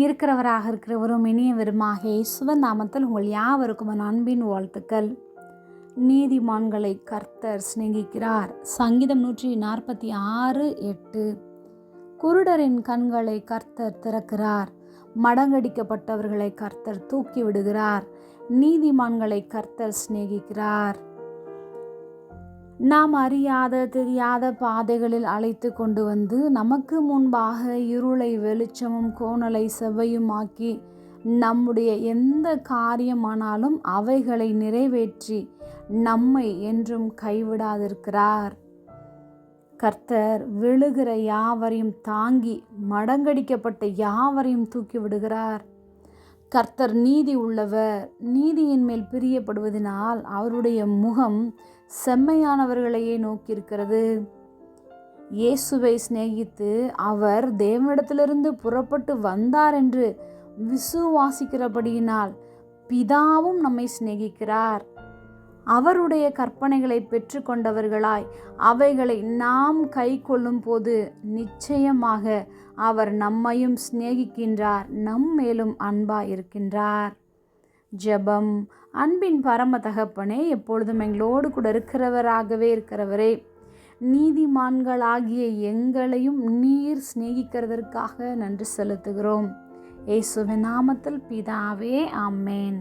இருக்கிறவராக இருக்கிறவரும் இனியவருமாக இயேசுவன் நாமத்தில் உங்கள் யாவருக்கும் அன்பின் வாழ்த்துக்கள். நீதிமான்களை கர்த்தர் சிநேகிக்கிறார். சங்கீதம் நூற்றி நாற்பத்தி ஆறு எட்டு. குருடரின் கண்களை கர்த்தர் திறக்கிறார். மடங்கடிக்கப்பட்டவர்களை கர்த்தர் தூக்கி விடுகிறார். நீதிமான்களை கர்த்தர் சிநேகிக்கிறார். நாம் அறியாத தெரியாத பாதைகளில் அழைத்து கொண்டு வந்து நமக்கு முன்பாக இருளை வெளிச்சமும் கோணலை செவ்வையுமாக்கி நம்முடைய எந்த காரியமானாலும் அவைகளை நிறைவேற்றி நம்மை என்றும் கைவிடாதிருக்கிறார். கர்த்தர் விழுகிற யாவரையும் தாங்கி மடங்கடிக்கப்பட்ட யாவரையும் தூக்கி விடுகிறார். கர்த்தர் நீதி உள்ளவர். நீதியின் மேல் பிரியப்படுவதனால் அவருடைய முகம் செம்மையானவர்களையே நோக்கியிருக்கிறது. இயேசுவை சிநேகித்து அவர் தேவனிடத்திலிருந்து புறப்பட்டு வந்தார் என்று விசுவாசிக்கிறபடியினால் பிதாவும் நம்மை சிநேகிக்கிறார். அவருடைய கற்பனைகளை பெற்றுக்கொண்டவர்களாய் அவைகளை நாம் கை கொள்ளும்போது நிச்சயமாக அவர் நம்மையும் சிநேகிக்கின்றார் நம் மேலும் அன்பாய் இருக்கின்றார் ஜெபம். அன்பின் பரம தகப்பனே எப்பொழுதும் எங்களோடு கூட இருக்கிறவராகவே இருக்கிறவரே நீதிமான்களாகிய எங்களையும் நீர் சிநேகிக்கிறதற்காக நன்றி செலுத்துகிறோம். இயேசுவின் நாமத்தில் பிதாவே ஆமேன்.